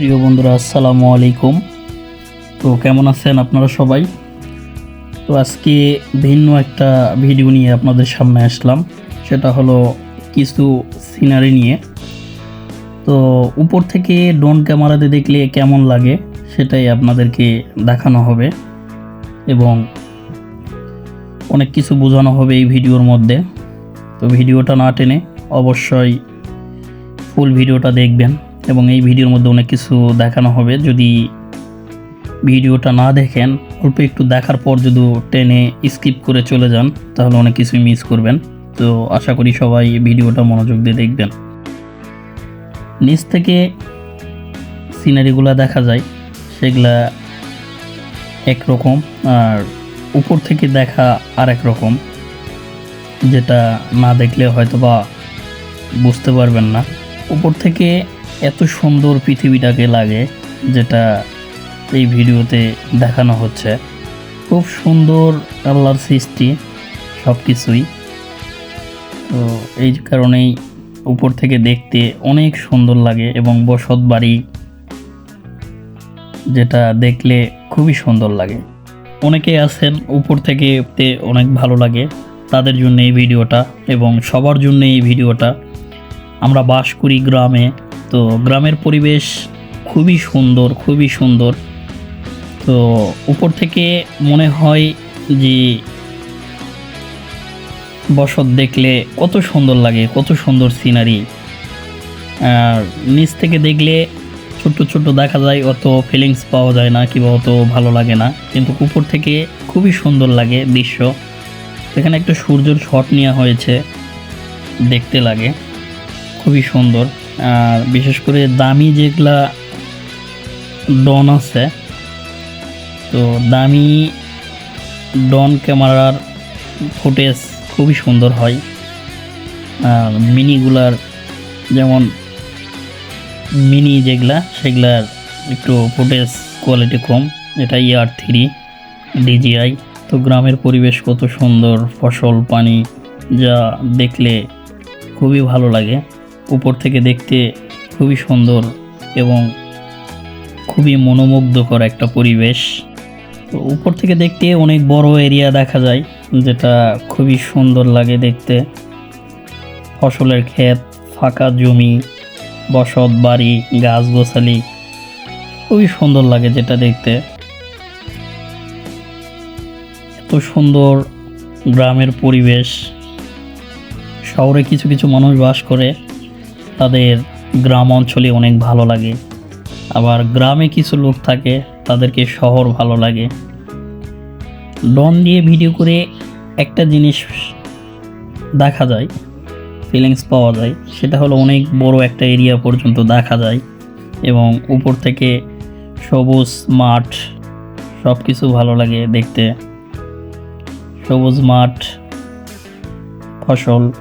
প্রিয় বন্ধুরা, আসসালামু আলাইকুম। তো কেমন আছেন আপনারা সবাই? তো আজকে ভিন্ন একটা ভিডিও নিয়ে আপনাদের সামনে আসলাম। সেটা হলো কিছু সিনারি নিয়ে। তো উপর থেকে ড্রোন ক্যামেরাতে দেখলে কেমন লাগে সেটাই আপনাদেরকে দেখানো হবে এবং অনেক কিছু বোঝানো হবে এই ভিডিওর মধ্যে। তো ভিডিওটা না টেনে অবশ্যই ফুল ভিডিওটা দেখবেন। এবং এই ভিডিওর মধ্যে অনেক কিছু দেখানো হবে। যদি ভিডিওটা না দেখেন, অল্প একটু দেখার পর যদি টেনে স্কিপ করে চলে যান, তাহলে অনেক কিছুই মিস করবেন। তো আশা করি সবাই ভিডিওটা মনোযোগ দিয়ে দেখবেন। নিচ থেকে সিনারিগুলো দেখা যায়, সেগুলা একরকম, আর উপর থেকে দেখা আর এক রকম, যেটা না দেখলে হয়তো বা বুঝতে পারবেন না। উপর থেকে এত সুন্দর পৃথিবীটাকে লাগে যেটা এই ভিডিওতে দেখানো হচ্ছে। খুব সুন্দর আল্লাহর সৃষ্টি সব কিছুই তো এই কারণেই উপর থেকে দেখতে অনেক সুন্দর লাগে এবং বসত বাড়ি যেটা দেখলে খুবই সুন্দর লাগে। অনেকেই আছেন উপর থেকে অনেক ভালো লাগে তাদের জন্য এই ভিডিওটা এবং সবার জন্য এই ভিডিওটা। আমরা বাস করি গ্রামে তো গ্রামের পরিবেশ খুবই সুন্দর খুবই সুন্দর। তো উপর থেকে মনে হয় যে বসত দেখলে কত সুন্দর লাগে, কত সুন্দর সিনারি আর নিচ থেকে দেখলে ছোট্ট ছোট্ট দেখা যায়, অত ফিলিংস পাওয়া যায় না কিংবা অত ভালো লাগে না। কিন্তু উপর থেকে খুবই সুন্দর লাগে দৃশ্য। এখানে একটা সূর্যের শট নেওয়া হয়েছে, দেখতে লাগে। খুবই সুন্দর। আর বিশেষ করে দামি যেগুলা ডন আছে, তো দামি ডন ক্যামেরার ফুটেজ খুবই সুন্দর হয়। আর মিনিগুলার যেমন মিনি যেগুলা, সেগুলার একটু ফুটেজ কোয়ালিটি কম। এটা ইয়ার থ্রি ডিজিআই। তো গ্রামের পরিবেশ কত সুন্দর, ফসল, পানি, যা দেখলে খুবই ভালো লাগে। উপর থেকে দেখতে খুবই সুন্দর এবং খুবই মনোমুগ্ধকর একটা পরিবেশ। তো উপর থেকে দেখতে অনেক বড় এরিয়া দেখা যায়, যেটা খুবই সুন্দর লাগে দেখতে। ফসলের ক্ষেত, ফাঁকা জমি, বসত বাড়ি গাছ গোছালি খুবই সুন্দর লাগে যেটা দেখতে। এত সুন্দর গ্রামের পরিবেশ, শহরে কিছু কিছু মানুষ বাস করে। তাদের গ্রাম অঞ্চলে অনেক ভালো লাগে। আবার গ্রামে কিছু লোক থাকে, তাদেরকে শহর ভালো লাগে। ডন দিয়ে ভিডিও করে একটা জিনিস দেখা যায় ফিলিংস পাওয়া যায়, সেটা হলো অনেক বড় একটা এরিয়া পর্যন্ত দেখা যায় এবং উপর থেকে সবুজ মাঠ সব কিছু ভালো লাগে দেখতে। সবুজ মাঠ, ফসল,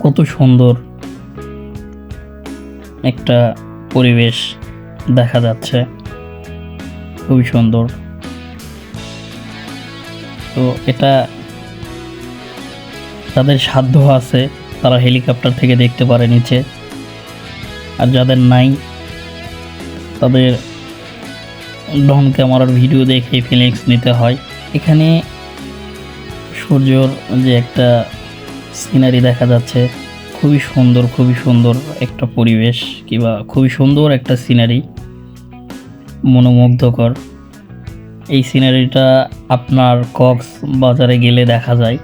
কত সুন্দর। একটা পরিবেশ দেখা যাচ্ছে। খুবই সুন্দর। তো এটা যাদের সাধ্য আছে, তারা হেলিকপ্টার থেকে দেখতে পারে নিচে। আর যাদের নাই, তাদের ড্রোন ক্যামেরার ভিডিও দেখে ফিলিংস নিতে হয়। এখানে সূর্যর যে একটা সিনারি দেখা যাচ্ছে খুবই সুন্দর খুবই সুন্দর একটা পরিবেশ কিংবা খুবই সুন্দর একটা সিনারি মনোমুগ্ধকর। এই সিনারিটা আপনার কক্স বাজারে গেলে দেখা যায়।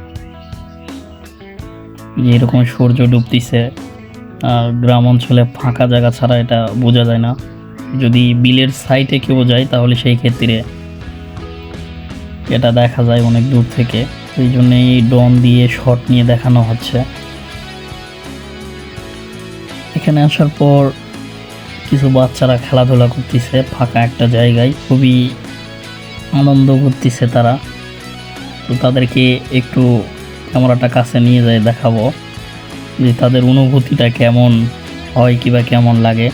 যে এরকম সূর্য ডুবতিছে, আর গ্রাম অঞ্চলে ফাঁকা জায়গা ছাড়া এটা বোঝা যায় না। যদি বিলের সাইটে কেউ যায়, তাহলে সেই ক্ষেত্রে এটা দেখা যায় অনেক দূর থেকে। এই জন্যই ড্রোন দিয়ে শট নিয়ে দেখানো হচ্ছে। এখানে আসার পর কিছু বাচ্চারা খেলাধুলা করতেছে, ফাঁকা একটা জায়গায়। খুবই আনন্দ করতেছে তারা। তো তাদেরকে একটু ক্যামেরাটা কাছে নিয়ে যায়, দেখাবো যে তাদের অনুভূতিটা কেমন হয় কিবা কেমন লাগে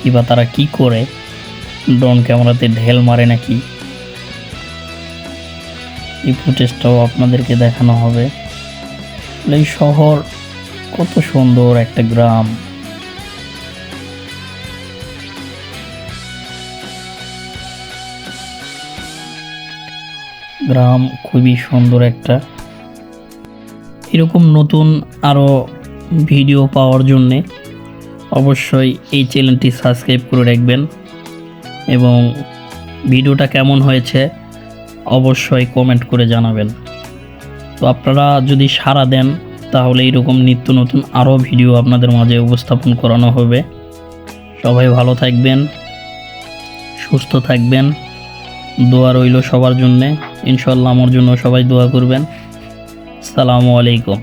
কিবা তারা কি করে। ড্রোন ক্যামেরাতে ঢেল মারে নাকি? এই ফুটেজটাও আপনাদেরকে দেখানো হবে। এই শহর কত সুন্দর একটা গ্রাম। গ্রাম খুবই সুন্দর একটা। এরকম নতুন আরও ভিডিও পাওয়ার জন্যে অবশ্যই এই চ্যানেলটি সাবস্ক্রাইব করে রাখবেন এবং ভিডিওটা কেমন হয়েছে অবশ্যই কমেন্ট করে জানাবেন। তো আপনারা যদি সাড়া দেন তাহলে এরকম নিত্য নতুন আরও ভিডিও আপনাদের মাঝে উপস্থাপন করানো হবে। সবাই ভালো থাকবেন, সুস্থ থাকবেন, দোয়া রইল সবার জন্যে। ইনশাল্লাহ আমার জন্য সবাই দোয়া করবেন। সালামু আলাইকুম।